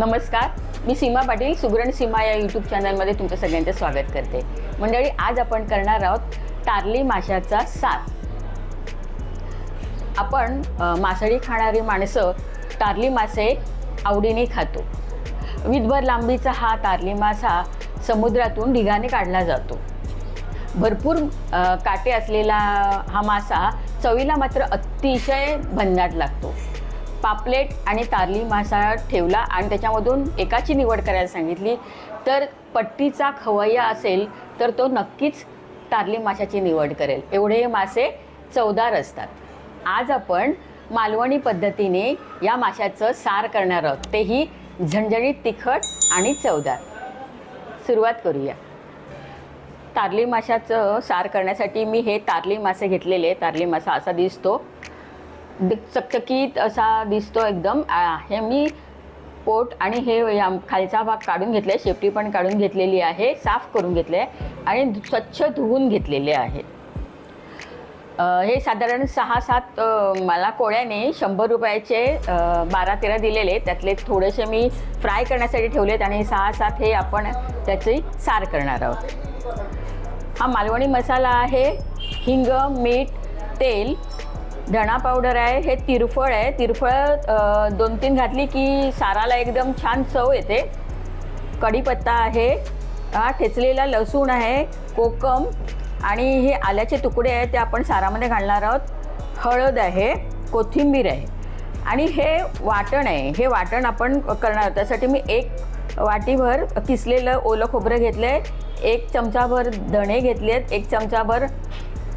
नमस्कार. मी सीमा पाटील सुगरण सीमा या यूट्यूब चॅनलमध्ये तुमचं सगळ्यांचं स्वागत करते. मंडळी आज आपण करणार आहोत तारली माशाचा साथ आपण मासळी खाणारी माणसं तारली मासे आवडीने खातो. विधभर लांबीचा हा तारली मासा समुद्रातून ढिगाने काढला जातो. भरपूर काटे असलेला हा मासा चवीला मात्र अतिशय भन्नाट लागतो. पापलेट आणि तारली मासा ठेवला आणि त्याच्यामधून एकाची निवड करायला सांगितली. तर पट्टीचा खवय्या असेल तर तो नक्कीच तारली माशाची निवड करेल. एवढे हे मासे चवदार असतात. आज आपण मालवणी पद्धतीने या माशाचं सार करणार आहोत. तेही झणझणीत तिखट आणि चवदार. सुरुवात करूया. तारली माशाचं सार करण्यासाठी मी हे तारली मासे घेतलेले तारली मासा असा दिसतो. चकचकीत असा दिसतो एकदम. हे मी पोट आणि हे या खालचा भाग काढून घेतला आहे शेपटी पण काढून घेतलेली आहे साफ करून घेतले आहे आणि धु- स्वच्छ धुवून घेतलेले आहेत. हे साधारण सहा सात मला कोळ्याने शंभर रुपयाचे बारा तेरा दिलेले. त्यातले थोडेसे मी फ्राय करण्यासाठी ठेवलेत आणि सहा सात हे आपण त्याची सार करणार आहोत. हा मालवणी मसाला आहे हिंग मीठ तेल धणा पावडर आहे हे तिरफळ आहे. तिरफळ दोन तीन घातली की साराला एकदम छान चव येते. कढीपत्ता आहे हा ठेचलेला लसूण आहे कोकम आणि हे आल्याचे तुकडे आहेत ते आपण सारामध्ये घालणार आहोत. हळद आहे कोथिंबीर आहे. आणि हे वाटण आहे हे वाटण आपण करणार आहोत. त्यासाठी मी एक वाटीभर किसलेलं ओलं खोबरं घेतलं आहे एक चमचाभर धणे घेतले आहेत एक चमचाभर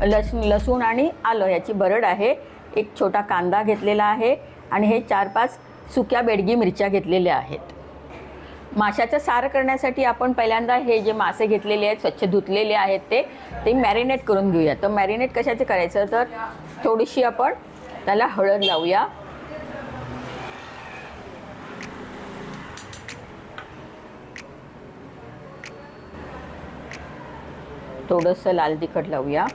लस लसूण आणि आलं याची बरड आहे. एक छोटा कांदा घेतलेला आहे आणि हे चार पाच सुक्या बेडगी मिरच्या घेतलेल्या आहेत. माशाचं सार करण्यासाठी आपण पहिल्यांदा हे जे मासे घेतलेले आहेत स्वच्छ धुतलेले आहेत ते ते मॅरिनेट करून घेऊया. तर मॅरिनेट कशाचं करायचं? तर थोडीशी आपण त्याला हळद लावूया. थोडंसं लाल तिखट लावूया.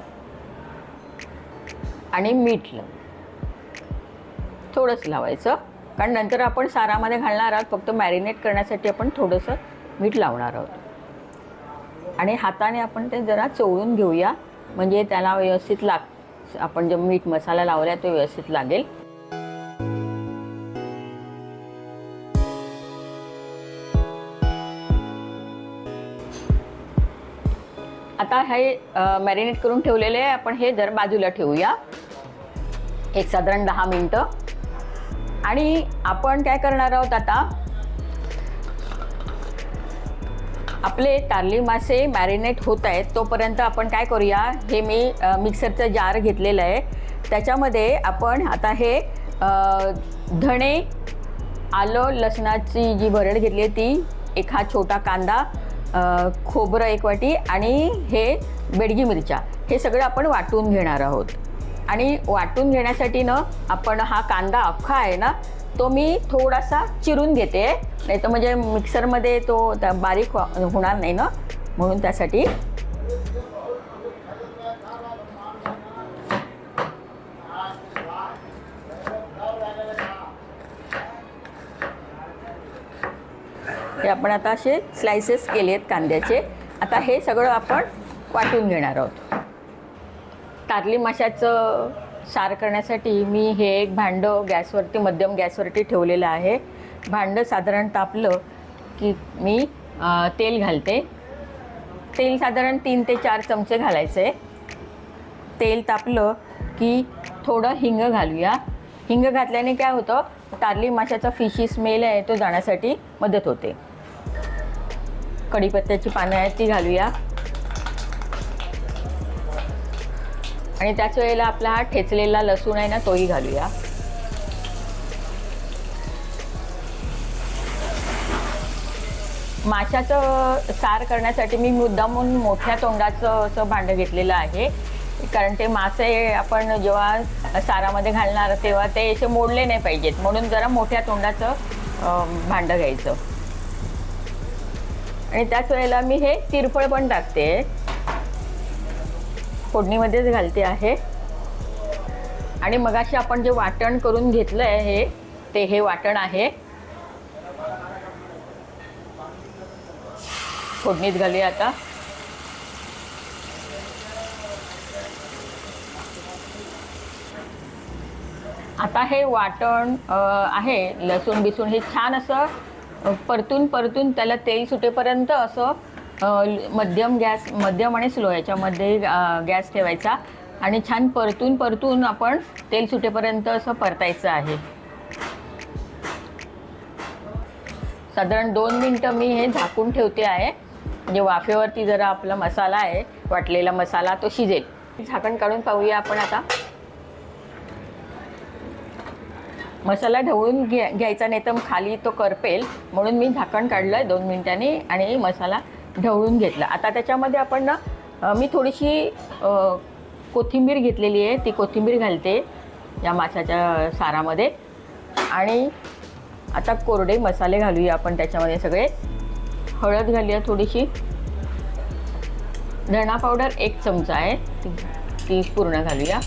आणि मीठ लावू थोडंसं लावायचं. कारण नंतर आपण सारामध्ये घालणार आहोत फक्त मॅरिनेट करण्यासाठी आपण थोडंसं मीठ लावणार आहोत. आणि हाताने आपण ते जरा चोळून घेऊया. म्हणजे त्याला व्यवस्थित लाग आपण जे मीठ मसाला लावला तो व्यवस्थित लागेल. आता हे मॅरिनेट करून ठेवलेले आहे. आपण हे जर बाजूला ठेवूया. एक साधारण दहा मिनटं. आणि आपण काय करणार आहोत आता? आपले तारली मासे मॅरिनेट होत आहेत तोपर्यंत आपण काय करूया? हे मी मिक्सरचं जार घेतलेलं आहे. त्याच्यामध्ये आपण आता हे धणे आलं लसणाची जी भरड घेतली आहे ती एक हा छोटा कांदा खोबरं एक वाटी आणि हे बेडगी मिरच्या. हे सगळं आपण वाटून घेणार आहोत. आणि वाटून घेण्यासाठी ना आपण हा कांदा अख्खा आहे ना तो मी थोडासा चिरून घेते. नाही तर म्हणजे मिक्सरमध्ये तो त्या बारीक होणार नाही ना म्हणून त्यासाठी हे आपण आता असे स्लायसेस केले आहेत कांद्याचे. आता हे सगळं आपण वाटून घेणार आहोत. तारली माशाचं सार करण्यासाठी मी हे एक भांडं गॅसवरती मध्यम गॅसवरती ठेवलेलं आहे. भांडं साधारण तापलं की मी तेल घालते. तेल साधारण तीन ते चार चमचे घालायचे. तेल तापलं की थोडं हिंग घालूया. हिंग घातल्याने काय होतं? तारली माशाचा फिशी स्मेल आहे तो जाण्यासाठी मदत होते. कढीपत्त्याची पानं आहेत ती घालूया. आणि त्याच वेळेला आपला हा ठेचलेला लसूण आहे ना तोही घालूया. माशाचं सार करण्यासाठी मी मुद्दामून मोठ्या तोंडाचं असं भांडं घेतलेलं आहे. कारण ते मासे आपण जेव्हा सारामध्ये घालणार तेव्हा ते असे मोडले नाही पाहिजेत. म्हणून जरा मोठ्या तोंडाचं भांडं घ्यायचं. आणि त्याच वेळेला मी हे तिरफळ पण टाकते. फोडणीमध्येच घालते आहे. आणि मगाशी आपण जे वाटण करून घेतलं आहे हे ते हे वाटण आहे. फोडणीत घालूया आता. आता हे वाटण आहे. लसूण बिसूण हे छान असं परतून परतून त्याला तेल सुटेपर्यंत असं मध्यम गॅस मध्यम आणि स्लो याच्यामध्ये गॅस ठेवायचा आणि छान परतून परतून आपण तेल सुटेपर्यंत असं परतायचं आहे. साधारण दोन मिनटं मी हे झाकून ठेवते आहे. म्हणजे वाफेवरती जरा आपला मसाला आहे वाटलेला मसाला तो शिजेल. झाकण काढून पाहूया आपण आता. मसाला ढवळून घ्या घ्यायचा नाही तर खाली तो करपेल. म्हणून मी झाकण काढलं आहे दोन मिनटांनी आणि मसाला ढवळून घेतला. आता त्याच्यामध्ये आपण ना मी थोडीशी कोथिंबीर घेतलेली आहे. ती कोथिंबीर घालते या माशाच्या सारामध्ये. आणि आता कोरडे मसाले घालूया आपण त्याच्यामध्ये सगळे. हळद घालूया थोडीशी. धणा पावडर एक चमचा आहे. ती ती पूर्ण घालूया.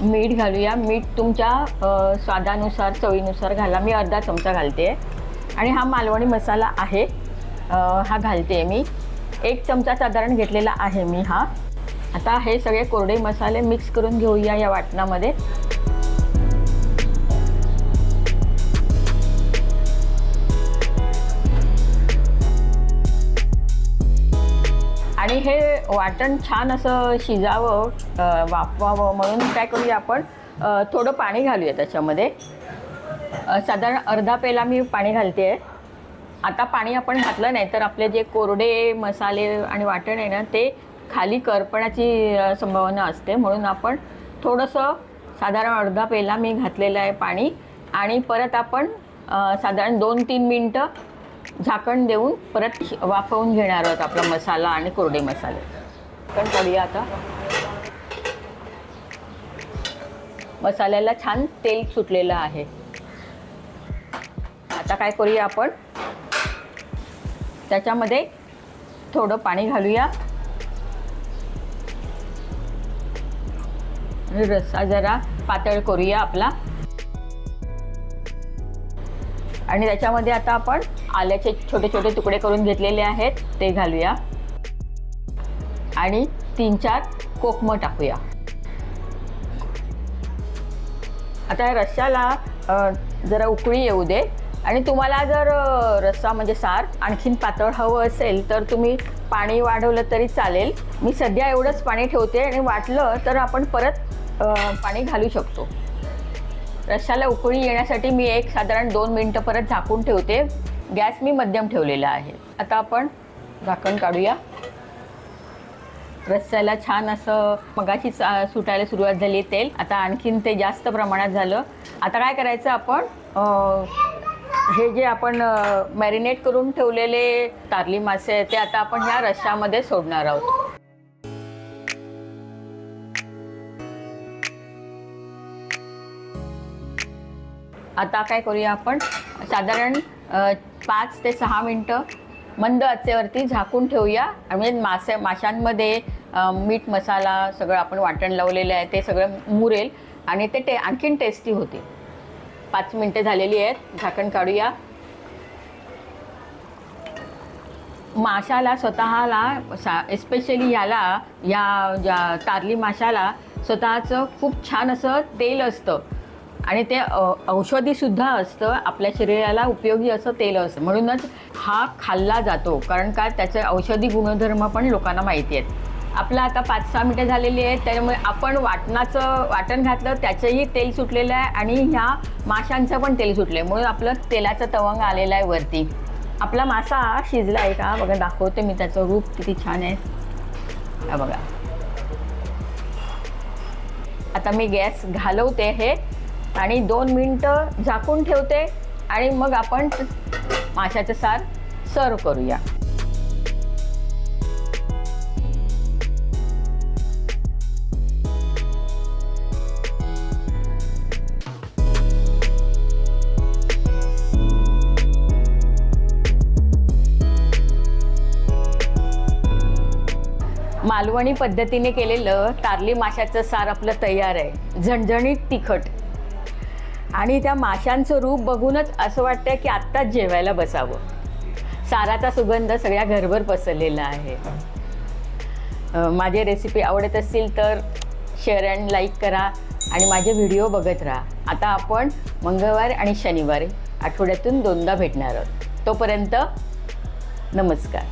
मीठ घालूया. मीठ तुमच्या स्वादानुसार चवीनुसार घाला. मी अर्धा चमचा घालते. आणि हा मालवणी मसाला आहे. हा घालते मी. एक चमचा साधारण घेतलेला आहे मी हा. आता हे सगळे कोरडे मसाले मिक्स करून घेऊया या वाटणामध्ये. वाटण छान असं शिजावं वाफवावं म्हणून काय करूया आपण? थोडं पाणी घालूया त्याच्यामध्ये. साधारण अर्धा पेला मी पाणी घालते आहे आता पाणी आपण घातलं नाही तर आपले जे कोरडे मसाले आणि वाटण आहे ना ते खाली करपण्याची संभावना असते. म्हणून आपण थोडंसं साधारण अर्धा पेला मी घातलेलं आहे पाणी आणि परत आपण साधारण दोन तीन मिनटं झाकण देऊन परत शि- वाफवून घेणार आहोत आपला मसाला आणि कोरडे मसाले. झाकण काढूया आता. मसाल्याला छान तेल सुटलेलं आहे. आता काय करूया आपण? त्याच्यामध्ये थोडं पाणी घालूया. रस्सा जरा पातळ करूया आपला. आणि त्याच्यामध्ये आता आपण आल्याचे छोटे छोटे तुकडे करून घेतलेले आहेत ते घालूया. आणि तीन चार कोकमं टाकूया. आता या रश्श्याला जरा उकळी येऊ दे. आणि तुम्हाला जर रस्सा म्हणजे सार आणखीन पातळ हवं असेल तर तुम्ही पाणी वाढवलं तरी चालेल. मी सध्या एवढंच पाणी ठेवते आणि वाटलं तर आपण परत पाणी घालू शकतो. रश्श्याला उकळी येण्यासाठी मी एक साधारण दोन मिनटं परत झाकून ठेवते. गॅस मी मध्यम ठेवलेला आहे. आता आपण झाकण काढूया. रस्स्याला छान असं मगाशी सुटायला सुरुवात झाली तेल. आता आणखीन ते जास्त प्रमाणात झालं. आता काय करायचं आपण? हे जे आपण मॅरिनेट करून ठेवलेले तारली मासे आहेत ते आता आपण ह्या रश्श्यामध्ये सोडणार आहोत. आता काय करूया आपण? साधारण पाच ते सहा मिनटं मंद आचेवरती झाकून ठेवूया. आणि म्हणजे मासे माशांमध्ये मीठ मसाला सगळं आपण वाटण लावलेलं आहे ते सगळं मुरेल आणि ते टे आणखीन टेस्टी होते पाच मिनटं झालेली आहेत झाकण काढूया. माशाला स्वतःला सा एस्पेशली याला या ज्या तारली माशाला स्वतःचं खूप छान असं तेल असतं. आणि ते औषधीसुद्धा असतं आपल्या शरीराला उपयोगी असं तेल असतं. म्हणूनच हा खाल्ला जातो कारण का त्याचे औषधी गुणधर्म पण लोकांना माहिती आहेत. आपलं आता पाच सहा मिनटं झालेली आहेत त्यामुळे आपण वाटणाचं वाटण घातलं त्याचंही तेल सुटलेलं आहे आणि ह्या माशांचं पण तेल सुटलं आहे म्हणून आपलं तेलाचं तवंग आलेलं आहे वरती. आपला मासा शिजला आहे का? बघा दाखवते मी त्याचं रूप किती छान आहे. हा बघा. आता मी गॅस घालवते हे आणि दोन मिनटं झाकून ठेवते आणि मग आपण माशाचं सार सर्व करूया. मालवणी पद्धतीने केलेलं तारली माशाचं सार आपलं तयार आहे. झणझणीत तिखट. आणि त्या माशांचं रूप बघूनच असं वाटतं की आत्ताच जेवायला बसावं. साराचा सुगंध सगळ्या घरभर पसरलेला आहे. माझे रेसिपी आवडत असतील तर शेअर अँड लाईक करा आणि माझे व्हिडिओ बघत राहा. आता आपण मंगळवार आणि शनिवारी आठवड्यातून दोनदा भेटणार आहोत. तोपर्यंत नमस्कार.